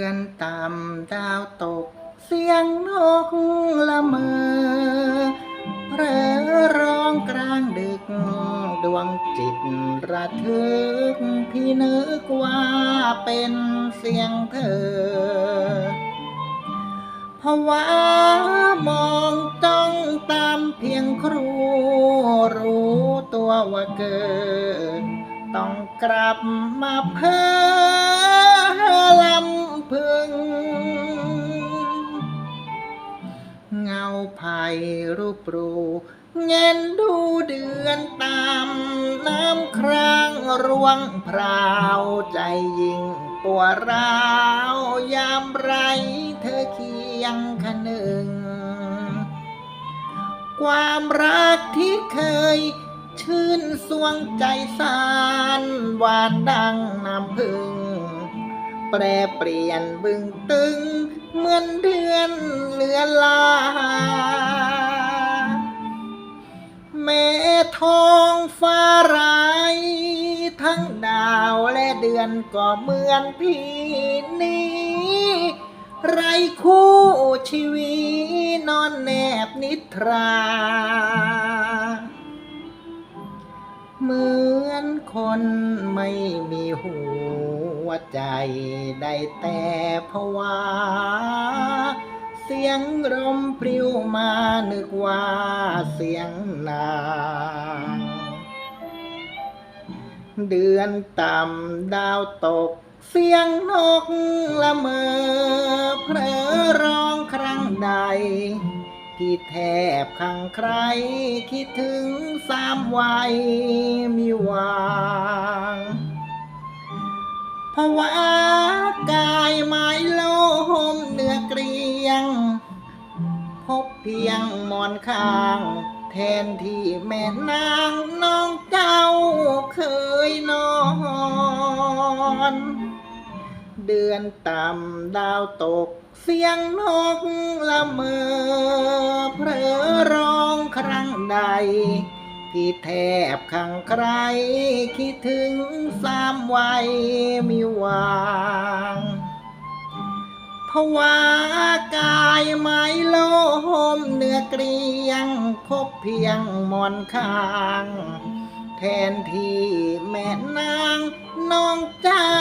อนต่ำดาวตก เสียงนกละเมอเรอร้องกลางดึก ดวงจิตระทึก พี่นึกว่าเป็นเสียงเธอภาวะมองจ้องตามเพียงครู รู้ตัวว่าเกิด ต้องกลับมาเพ้อ รูปรูเงินดูเดือนตามน้ำครางร่วงพราวใจยิ่งปวดร้าว ยามไรเธอเคียงขนึงความรักที่เคยชื่นสวงใจสานหวานดังน้ำพึ่ง แปรเปลี่ยนบึงตึง เหมือนเดือนเลือนลา แม่ท้องฟ้าร้ายทั้งดาวและเดือนก็เหมือนพี่นี้ ไรคู่ชีวินอนแนบนิทรา เหมือนคนไม่มีหัวใจได้แต่ภวะเสียงลมพริ้วมานึกว่าเสียงนางเดือนต่ำดาวตก เสียงนกละเมอเพลอร้องครั้งใด ที่แทบขังใคร คิดถึงสามวัยมีวางภาวะกายไม้โลมเนื้อเกรียง พบเพียงมอนข้าง แทนที่แม่นางน้องเจ้าเคยนอนเดือนต่ำดาวตกเสียงนกละเมอ ใด ที่แทบขังใคร คิดถึงสามวัยมีวางภาวะกายไม้โลมเนื้อเกรียง คบเพียงมอนข้าง แทนที่แม่นางน้องเจ้า